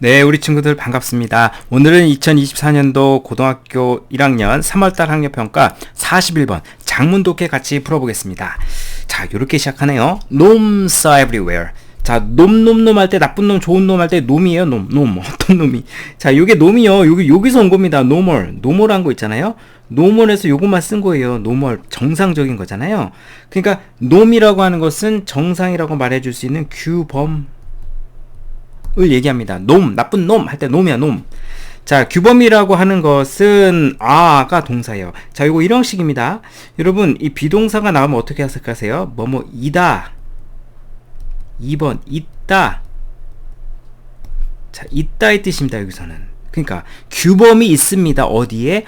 네, 우리 친구들 반갑습니다. 오늘은 2024년도 고등학교 1학년 3월달 학력평가 41번 장문 독해 같이 풀어보겠습니다. 자, 이렇게 시작하네요. Noms are everywhere. 자, 놈, 놈, 놈 할 때 나쁜 놈, 좋은 놈 할 때 놈이에요, 놈, 놈. 어떤 놈이. 자, 요게 놈이요. 여기, 여기서 온 겁니다. 노멀. 노멀한 거 있잖아요. 노멀에서 요것만 쓴 거예요. 노멀. 정상적인 거잖아요. 그러니까, 놈이라고 하는 것은 정상이라고 말해줄 수 있는 규범, 을 얘기합니다. 놈, 나쁜 놈 할 때 놈이야, 놈. 자, 규범이라고 하는 것은 아가 동사예요. 자, 이거 이런 식입니다. 여러분, 이 비동사가 나오면 어떻게 해석하세요? 뭐뭐 이다. 2번 있다. 자, 있다의 뜻입니다. 여기서는. 그러니까 규범이 있습니다. 어디에?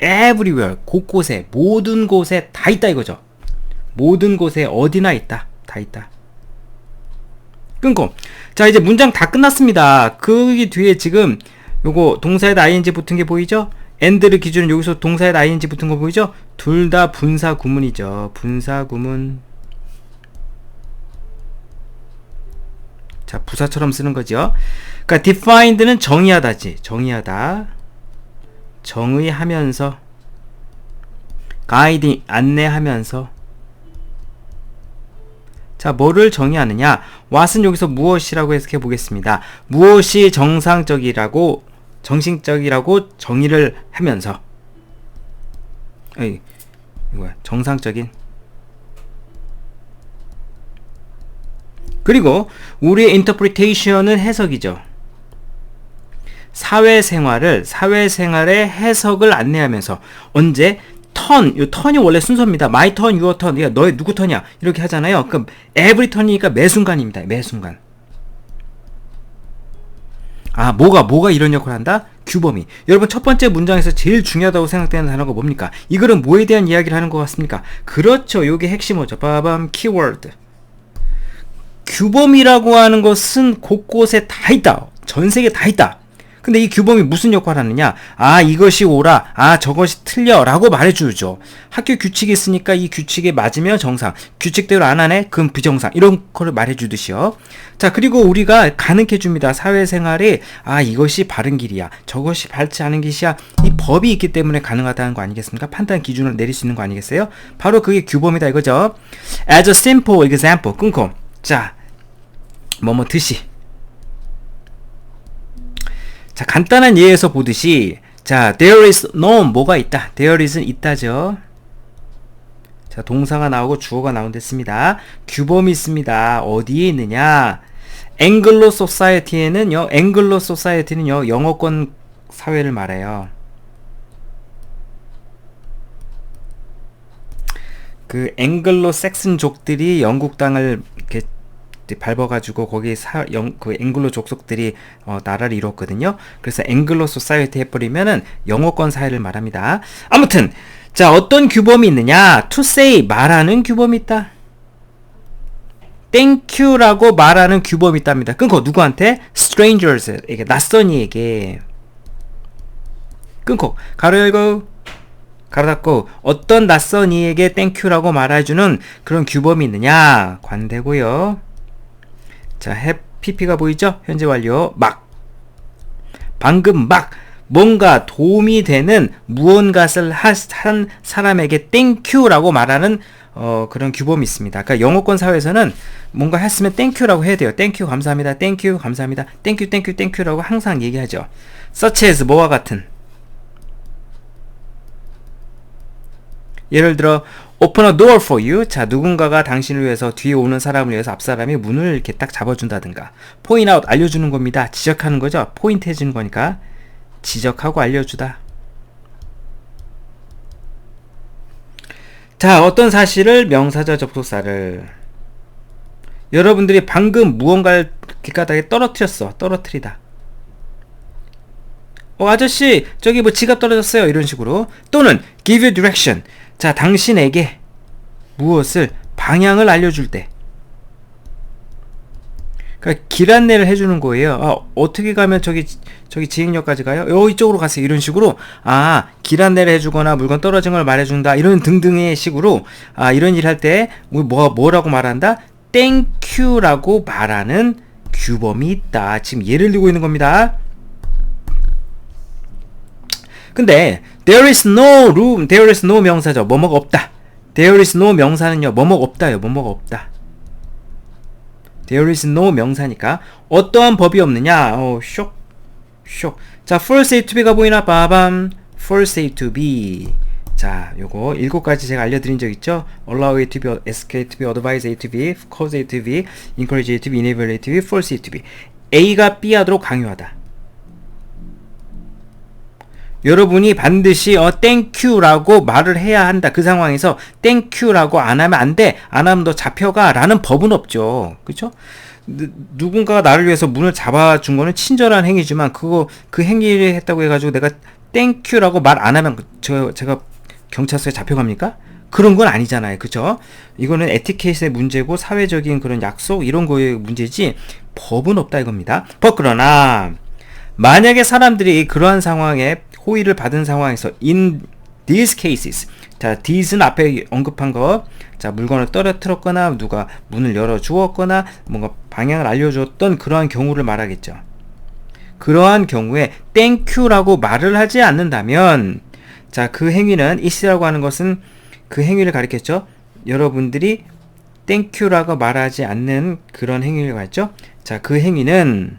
everywhere. 곳곳에, 모든 곳에 다 있다 이거죠. 모든 곳에 어디나 있다. 다 있다. 끊고 자 이제 문장 다 끝났습니다. 그 뒤에 지금 요거 동사에 ing 붙은 게 보이죠? and를 기준으로 여기서 동사에 ing 붙은 거 보이죠? 둘 다 분사 구문이죠. 분사 구문. 자 부사처럼 쓰는 거죠. 그러니까 defined는 정의하다지. 정의하다. 정의하면서 guiding 안내하면서 자, 뭐를 정의하느냐? what은 여기서 무엇이라고 해석해 보겠습니다. 무엇이 정상적이라고, 정신적이라고 정의를 하면서, 에이, 이거야, 정상적인. 그리고 우리의 인터프리테이션은 해석이죠. 사회생활을, 사회생활의 해석을 안내하면서 언제 턴, 요 턴이 원래 순서입니다. my turn, your turn. 그러니까 너의 누구 턴이야. 이렇게 하잖아요. 그럼 every turn이니까 매 순간입니다. 매 순간. 아, 뭐가, 뭐가 이런 역할을 한다? 규범이. 여러분, 첫 번째 문장에서 제일 중요하다고 생각되는 단어가 뭡니까? 이거는 뭐에 대한 이야기를 하는 것 같습니까? 그렇죠. 요게 핵심어죠. 빠밤, 키워드. 규범이라고 하는 것은 곳곳에 다 있다. 전 세계에 다 있다. 근데 이 규범이 무슨 역할을 하느냐? 아, 이것이 옳아. 아, 저것이 틀려. 라고 말해주죠. 학교 규칙이 있으니까 이 규칙에 맞으면 정상. 규칙대로 안 하네? 그럼 비정상. 이런 거를 말해주듯이요. 자, 그리고 우리가 가능해 줍니다. 사회생활에, 아, 이것이 바른 길이야. 저것이 바르지 않은 길이야. 이 법이 있기 때문에 가능하다는 거 아니겠습니까? 판단 기준을 내릴 수 있는 거 아니겠어요? 바로 그게 규범이다 이거죠. As a simple example. 끊고. 자, 뭐뭐 듯이. 자, 간단한 예에서 보듯이 자, there is no 뭐가 있다. there is는 있다죠. 자, 동사가 나오고 주어가 나온댔습니다. 규범이 있습니다. 어디에 있느냐? 앵글로 소사이어티에는요. 앵글로 소사이어티는요. 영어권 사회를 말해요. 그 앵글로 섹슨족들이 영국 땅을 이렇게 밟아가지고 거기 사, 영, 그 앵글로 족속들이 어, 나라를 이뤘거든요. 그래서 앵글로 소사이어티 해버리면은 영어권 사회를 말합니다. 아무튼 자 어떤 규범이 있느냐? to say 말하는 규범이 있다. you라고 말하는 규범이 있답니다. 끊고 누구한테? strangers에게 낯선 이에게 끊고 가로 열고 가로 닫고 어떤 낯선 이에게 땡큐라고 말해주는 그런 규범이 있느냐 관대고요. 자, 해 PP가 보이죠? 현재 완료. 막. 방금 막 뭔가 도움이 되는 무언가를 한 사람에게 땡큐라고 말하는 어, 그런 규범이 있습니다. 그러니까 영어권 사회에서는 뭔가 했으면 땡큐라고 해야 돼요. 땡큐 감사합니다. 땡큐 감사합니다. 땡큐 땡큐 땡큐라고 항상 얘기하죠. such as 뭐와 같은 예를 들어 open a door for you. 자, 누군가가 당신을 위해서 뒤에 오는 사람을 위해서 앞사람이 문을 이렇게 딱 잡아준다든가. point out 알려주는 겁니다. 지적하는 거죠. 포인트 해주는 거니까. 지적하고 알려주다. 자, 어떤 사실을 명사절 접속사를 여러분들이 방금 무언가를 길가닥에 떨어뜨렸어. 떨어뜨리다. 어, 아저씨, 저기 뭐 지갑 떨어졌어요. 이런 식으로. 또는 give you direction. 자, 당신에게 무엇을 방향을 알려줄 때. 그러니까 길 안내를 해주는 거예요. 아, 어떻게 가면 저기 저기 지행역까지 가요? 여 이쪽으로 가세요. 이런 식으로 아 길 안내를 해주거나 물건 떨어진 걸 말해준다. 이런 등등의 식으로 아 이런 일 할 때 뭐 뭐라고 말한다? 땡큐라고 말하는 규범이 있다. 지금 예를 들고 있는 겁니다. 근데 there is no room, there is no 명사죠. 뭐뭐가 없다. there is no 명사는요. 뭐뭐가 없다요. 뭐뭐가 없다. there is no 명사니까 어떠한 법이 없느냐? 어, 쇼. 쇼. 자, first A to B가 보이나? 빠밤. first A to B. 자, 요거 일곱 가지 제가 알려드린 적 있죠? allow A to B, ask A to B, advise A to B, cause A to B, encourage A to B, enable A to B, force A to B. A가 B 하도록 강요하다. 여러분이 반드시 어 땡큐라고 말을 해야 한다. 그 상황에서 땡큐라고 안 하면 안 돼. 안 하면 너 잡혀가라는 법은 없죠. 그렇죠? 누군가가 나를 위해서 문을 잡아준 거는 친절한 행위지만 그거 그 행위를 했다고 해가지고 내가 땡큐라고 말 안 하면 저 제가 경찰서에 잡혀갑니까? 그런 건 아니잖아요. 그죠? 이거는 에티켓의 문제고 사회적인 그런 약속 이런 거의 문제지 법은 없다 이겁니다. 법 그러나 만약에 사람들이 그러한 상황에 호의를 받은 상황에서 in these cases 자 these는 앞에 언급한 거자 물건을 떨어뜨렸거나 누가 문을 열어 주었거나 뭔가 방향을 알려 줬던 그러한 경우를 말하겠죠. 그러한 경우에 땡큐라고 말을 하지 않는다면 자 그 행위는 is라고 하는 것은 그 행위를 가리켰죠. 여러분들이 땡큐라고 말하지 않는 그런 행위를 가르죠. 자 그 행위는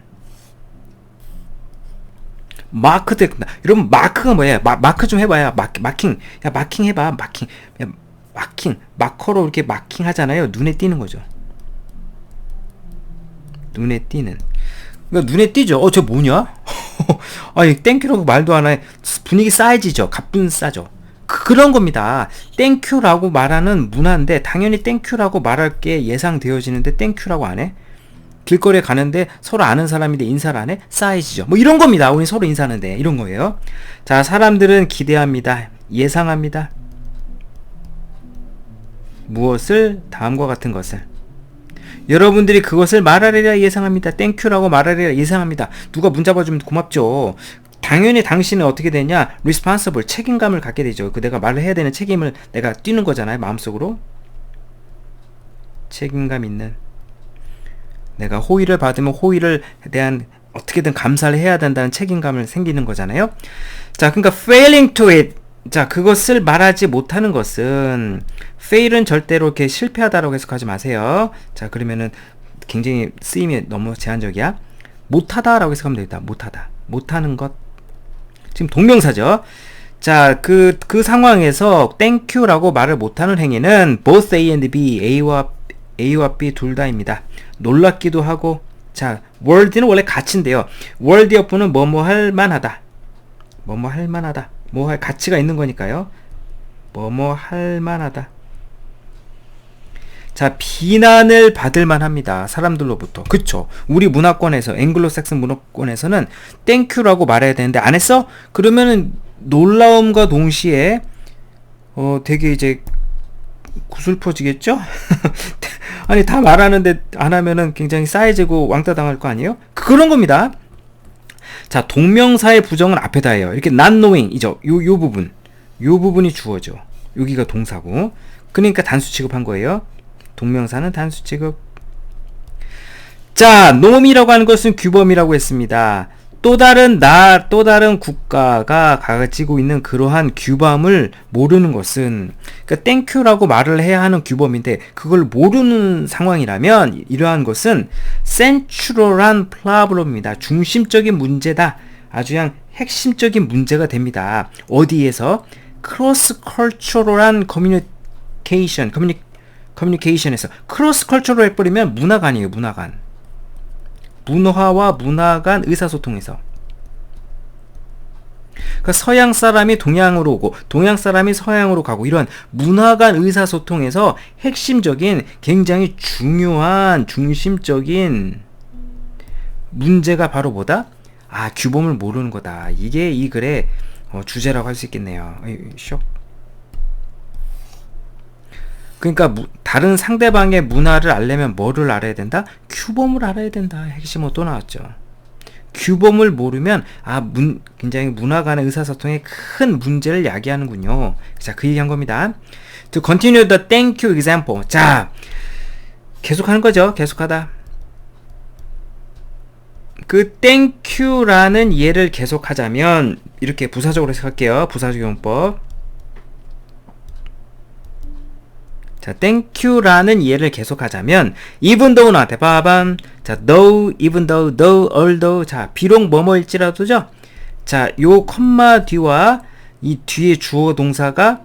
마크 됐다. 여러분 마크가 뭐야? 마, 마크 좀 해봐야 마, 마킹. 야 마킹 해봐. 마킹. 야, 마킹. 마커로 이렇게 마킹 하잖아요. 눈에 띄는 거죠. 눈에 띄는. 그러니까 눈에 띄죠. 어, 저 뭐냐? 아니, 땡큐라고 말도 안 해. 분위기 쌓여지죠. 가뿐 싸죠. 그, 그런 겁니다. 땡큐라고 말하는 문화인데, 당연히 땡큐라고 말할 게 예상되어지는데, 땡큐라고 안 해? 길거리에 가는데 서로 아는 사람인데 인사를 안 해? 쌓이지죠. 뭐 이런 겁니다. 우리 서로 인사하는데 이런 거예요. 자, 사람들은 기대합니다. 예상합니다. 무엇을 다음과 같은 것을 여러분들이 그것을 말하리라 예상합니다. 땡큐라고 말하리라 예상합니다. 누가 문 잡아주면 고맙죠. 당연히 당신은 어떻게 되냐? responsible 책임감을 갖게 되죠. 그 내가 말을 해야 되는 책임을 내가 뛰는 거잖아요. 마음속으로 책임감 있는 내가 호의를 받으면 호의를 대한 어떻게든 감사를 해야 된다는 책임감을 생기는 거잖아요. 자, 그러니까 failing to it. 자, 그것을 말하지 못하는 것은 fail은 절대로 이렇게 실패하다라고 해석하지 마세요. 자, 그러면은 굉장히 쓰임이 너무 제한적이야. 못하다라고 해석하면 되겠다. 못하다. 못하는 것. 지금 동명사죠. 자, 그, 그 상황에서 you라고 말을 못하는 행위는 both A and B, A와 A와 B 둘 다입니다. 놀랍기도 하고 자 world는 원래 가치인데요. world 옆부는 뭐뭐 할 만하다. 뭐뭐 할 만하다. 뭐 할 가치가 있는 거니까요. 뭐뭐 할 만하다. 자, 비난을 받을 만합니다. 사람들로부터. 그쵸? 우리 문화권에서, 앵글로색슨 문화권에서는 땡큐라고 말해야 되는데, 안 했어? 그러면은 놀라움과 동시에, 어, 되게 이제 구슬퍼지겠죠? 아니 다 말하는데 안 하면은 굉장히 싸해지고 왕따 당할 거 아니에요? 그런 겁니다. 자 동명사의 부정은 앞에다 해요. 이렇게 not knowing 이죠. 요, 요 부분 요 부분이 주어져. 여기가 동사고 그러니까 단수 취급한 거예요. 동명사는 단수 취급. 자, 놈이라고 하는 것은 규범이라고 했습니다. 또 다른 나, 또 다른 국가가 가지고 있는 그러한 규범을 모르는 것은, 그러니까 땡큐라고 말을 해야 하는 규범인데, 그걸 모르는 상황이라면, 이러한 것은 센츄럴한 플라브럼입니다. 중심적인 문제다. 아주 그냥 핵심적인 문제가 됩니다. 어디에서? 크로스 컬처럴한 커뮤니케이션, 커뮤니, 커뮤니케이션에서 크로스 컬처럴 해버리면 문화관이에요, 문화관. 문화와 문화 간 의사소통에서 그러니까 서양 사람이 동양으로 오고 동양 사람이 서양으로 가고 이런 문화 간 의사소통에서 핵심적인 굉장히 중요한 중심적인 문제가 바로 뭐다? 아 규범을 모르는 거다. 이게 이 글의 어, 주제라고 할 수 있겠네요. 쇼. 그러니까 무, 다른 상대방의 문화를 알려면 뭐를 알아야 된다? 규범을 알아야 된다. 핵심으로 또 나왔죠. 규범을 모르면 아 문, 굉장히 문화 간의 의사소통에 큰 문제를 야기하는군요. 자, 그 얘기한 겁니다. To continue the thank you example. 자, 계속하는 거죠. 계속하다. 그 땡큐라는 예를 계속하자면 이렇게 부사적으로 해석할게요. 부사적 용법. 자, 땡큐라는 예를 계속하자면 even though 나한테 봐밤. 자, though, even though, though, although. 자, 비록 뭐뭐일지라도죠. 자, 요 컴마 뒤와 이 뒤에 주어 동사가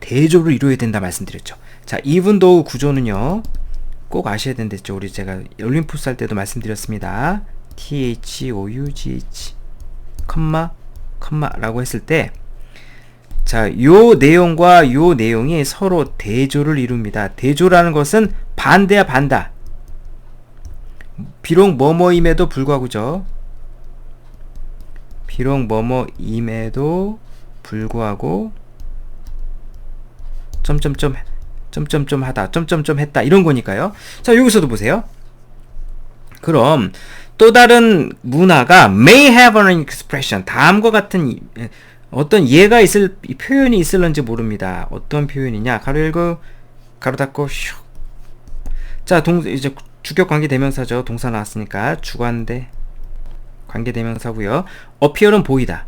대조를 이루어야 된다 말씀드렸죠. 자, even though 구조는요. 꼭 아셔야 된댔죠. 우리 제가 올림푸스 할 때도 말씀드렸습니다. T H O U G H 컴마 컴마라고 했을 때 자, 요 내용과 요 내용이 서로 대조를 이룹니다. 대조라는 것은 반대야 반다. 비록 뭐뭐임에도 불구하고죠. 비록 뭐뭐임에도 불구하고 점점점 점점점 하다 점점점 했다 이런 거니까요. 자 여기서도 보세요. 그럼 또 다른 문화가 may have an expression 다음과 같은 어떤 예가 있을 표현이 있을런지 모릅니다. 어떤 표현이냐? 가로 열고 가로 닫고 슉. 자, 동 이제 주격 관계 대명사죠. 동사 나왔으니까 주관대 관계 대명사고요. appear은 보이다.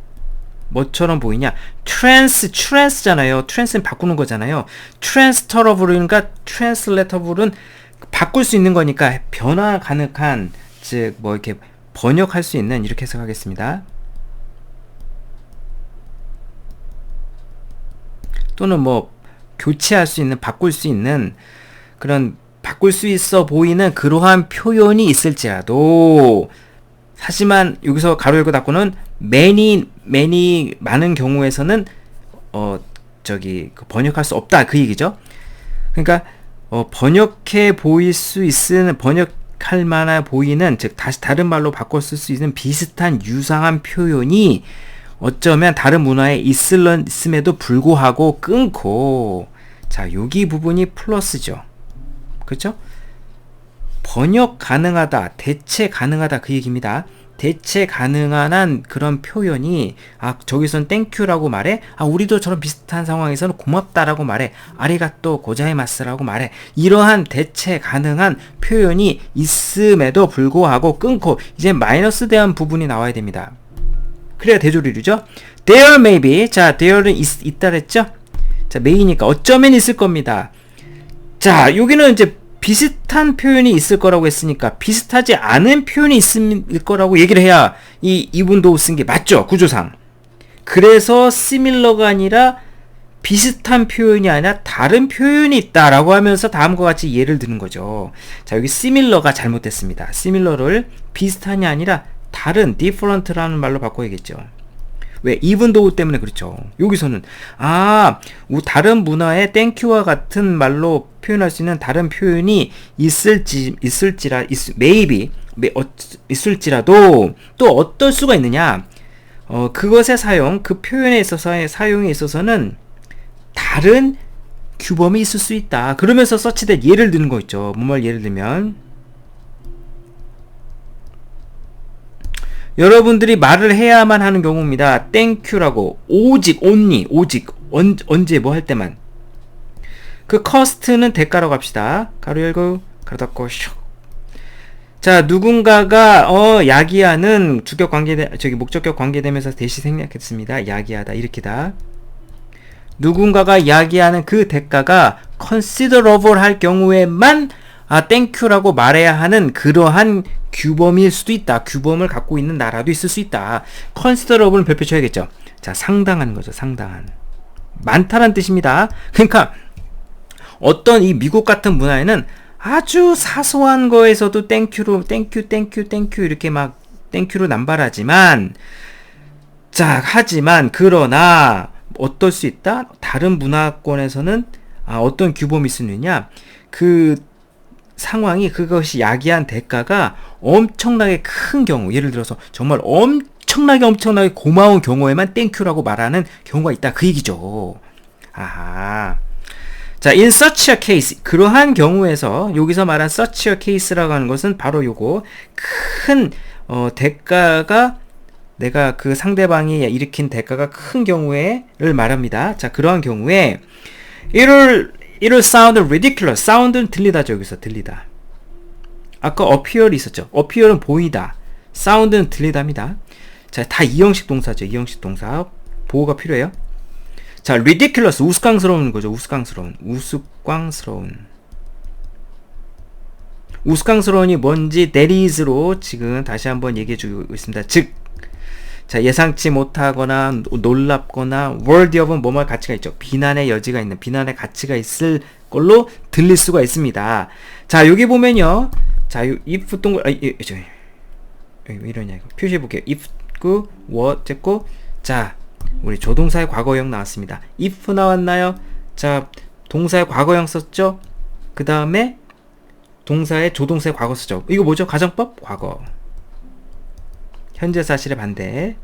뭐처럼 보이냐? trans, trans잖아요. trans는 바꾸는 거잖아요. transferable니까 translatable 바꿀 수 있는 거니까 변화 가능한 즉 뭐 이렇게 번역할 수 있는 이렇게 해석하겠습니다. 또는 뭐 교체할 수 있는 바꿀 수 있는 그런 바꿀 수 있어 보이는 그러한 표현이 있을지라도 하지만 여기서 가로 열고 닫고는 many many 많은 경우에서는 어 저기 그 번역할 수 없다 그 얘기죠. 그러니까 어 번역해 보일 수 있는 번역할 만한 보이는 즉 다시 다른 말로 바꿔 쓸 수 있는 비슷한 유사한 표현이 어쩌면 다른 문화에 있음에도 불구하고 끊고 자 여기 부분이 플러스죠. 그렇죠? 번역 가능하다, 대체 가능하다 그 얘기입니다. 대체 가능한 그런 표현이 아 저기선 땡큐라고 말해 아 우리도 저런 비슷한 상황에서는 고맙다라고 말해 아리가또 고자이마스라고 말해 이러한 대체 가능한 표현이 있음에도 불구하고 끊고 이제 마이너스 대한 부분이 나와야 됩니다. 그래야 대조리류죠. There may be. 자, there는 있, 있다 그랬죠? 자, may니까 어쩌면 있을 겁니다. 자, 여기는 이제 비슷한 표현이 있을 거라고 했으니까 비슷하지 않은 표현이 있을 거라고 얘기를 해야 이 이분도 쓴 게 맞죠? 구조상. 그래서 similar가 아니라 비슷한 표현이 아니라 다른 표현이 있다라고 하면서 다음과 같이 예를 드는 거죠. 자, 여기 similar가 잘못됐습니다. similar를 비슷한이 아니라 다른 different라는 말로 바꿔야겠죠. 왜 even though 때문에 그렇죠. 여기서는 아 다른 문화의 땡큐와 같은 말로 표현할 수 있는 다른 표현이 있을지 있을지라 있, maybe 어, 있을지라도 또 어떨 수가 있느냐? 어 그것의 사용 그 표현에 있어서 사용에 있어서는 다른 규범이 있을 수 있다. 그러면서 서치된 예를 드는 거 있죠. 뭐말 예를 들면 여러분들이 말을 해야만 하는 경우입니다. 땡큐라고 오직 only 오직 언, 언제 뭐 할 때만 그 커스트는 대가라고 합시다. 가로 열고 가로 닫고 슉. 자 누군가가 어 야기하는 주격 관계 저기 목적격 관계되면서 대시 생략했습니다. 야기하다 이렇게다. 누군가가 야기하는 그 대가가 considerable 할 경우에만 아 땡큐라고 말해야 하는 그러한 규범일 수도 있다. 규범을 갖고 있는 나라도 있을 수 있다. 컨시더러블은 별표 쳐야겠죠. 자, 상당한 거죠. 상당한. 많다란 뜻입니다. 그러니까 어떤 이 미국 같은 문화에는 아주 사소한 거에서도 땡큐로 땡큐 땡큐 땡큐 이렇게 막 땡큐로 남발하지만 자, 하지만 그러나 어떨 수 있다? 다른 문화권에서는 아, 어떤 규범이 있느냐? 그 상황이 그것이 야기한 대가가 엄청나게 큰 경우, 예를 들어서 정말 엄청나게 엄청나게 고마운 경우에만 땡큐라고 말하는 경우가 있다. 그 얘기죠. 아하. 자, in such a case, 그러한 경우에서 여기서 말한 such a case라고 하는 것은 바로 요거 큰 어, 대가가 내가 그 상대방이 일으킨 대가가 큰 경우에를 말합니다. 자, 그러한 경우에 이를 it'll sound ridiculous. 사운드는 들리다죠, 여기서 들리다. 아까 appear 있었죠. appear은 보이다. 사운드는 들리다입니다. 자, 다 이형식 동사죠. 이형식 동사. 보호가 필요해요. 자, ridiculous 우스꽝스러운 거죠. 우스꽝스러운. 우스꽝스러운. 우스꽝스러운이 뭔지 that is로 지금 다시 한번 얘기해 주고 있습니다. 즉 자, 예상치 못하거나 놀랍거나 worthy of은 뭐뭐 가치가 있죠. 비난의 여지가 있는 비난의 가치가 있을 걸로 들릴 수가 있습니다. 자, 여기 보면요. 자, 요 if 동글 아, 이, 저, 왜 이러냐 이거 표시해 볼게요. if 그 what 됐고 자, 우리 조동사의 과거형 나왔습니다. if 나왔나요? 자, 동사의 과거형 썼죠? 그 다음에 동사의 조동사의 과거 쓰죠. 이거 뭐죠? 가정법? 과거. 현재 사실의 반대.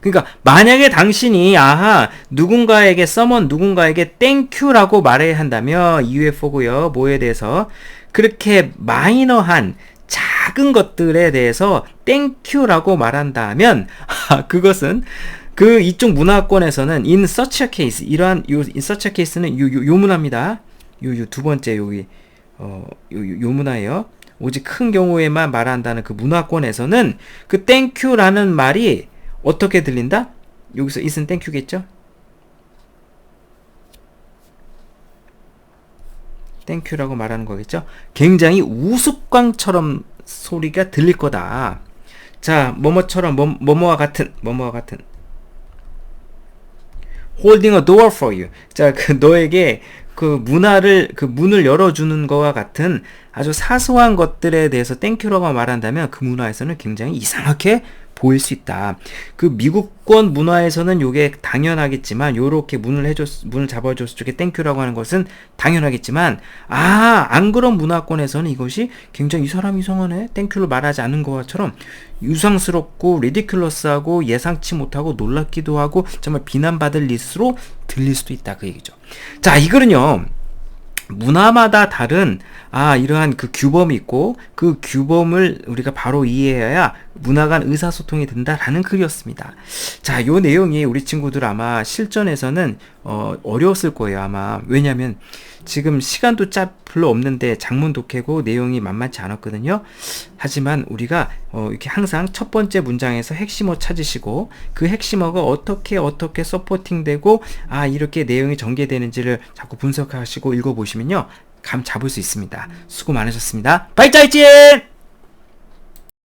그러니까 만약에 당신이 아하 누군가에게 써먼 누군가에게 땡큐라고 말해야 한다면 UFO고요. 뭐에 대해서 그렇게 마이너한 작은 것들에 대해서 땡큐라고 말한다면 아, 그것은 그 이쪽 문화권에서는 in such a case 이러한 요 in such a case는 요, 요, 요 문화입니다. 요, 요 두 번째 여기 어, 요, 요, 요 문화예요. 오직 큰 경우에만 말한다는 그 문화권에서는 그 땡큐라는 말이 어떻게 들린다? 여기서 is은 땡큐겠죠? 땡큐라고 말하는 거겠죠? 굉장히 우스꽝처럼 소리가 들릴 거다. 자, 뭐뭐처럼 뭐, 뭐뭐와 같은 뭐뭐와 같은 holding a door for you. 자, 그 너에게 그 문화를 그 문을 열어주는 거와 같은 아주 사소한 것들에 대해서 땡큐라고 말한다면 그 문화에서는 굉장히 이상하게 보일 수 있다. 그 미국권 문화에서는 요게 당연하겠지만 요렇게 문을 해줬 문을 잡아줬을 적에 땡큐라고 하는 것은 당연하겠지만 아 안 그런 문화권에서는 이것이 굉장히 이 사람 이상하네 땡큐를 말하지 않은 것처럼 유상스럽고 리디큘러스하고 예상치 못하고 놀랍기도 하고 정말 비난받을 리스로 들릴 수도 있다 그 얘기죠. 자 이거는요. 문화마다 다른 아 이러한 그 규범이 있고 그 규범을 우리가 바로 이해해야 문화 간 의사소통이 된다라는 글이었습니다. 자, 요 내용이 우리 친구들 아마 실전에서는 어, 어려웠을 거예요 아마 왜냐하면 지금 시간도 짭 별로 없는데 장문 독해고 내용이 만만치 않았거든요. 하지만 우리가 어, 이렇게 항상 첫 번째 문장에서 핵심어 찾으시고 그 핵심어가 어떻게 어떻게 서포팅되고 아 이렇게 내용이 전개되는지를 자꾸 분석하시고 읽어보시면요 감 잡을 수 있습니다. 수고 많으셨습니다. 발자이진!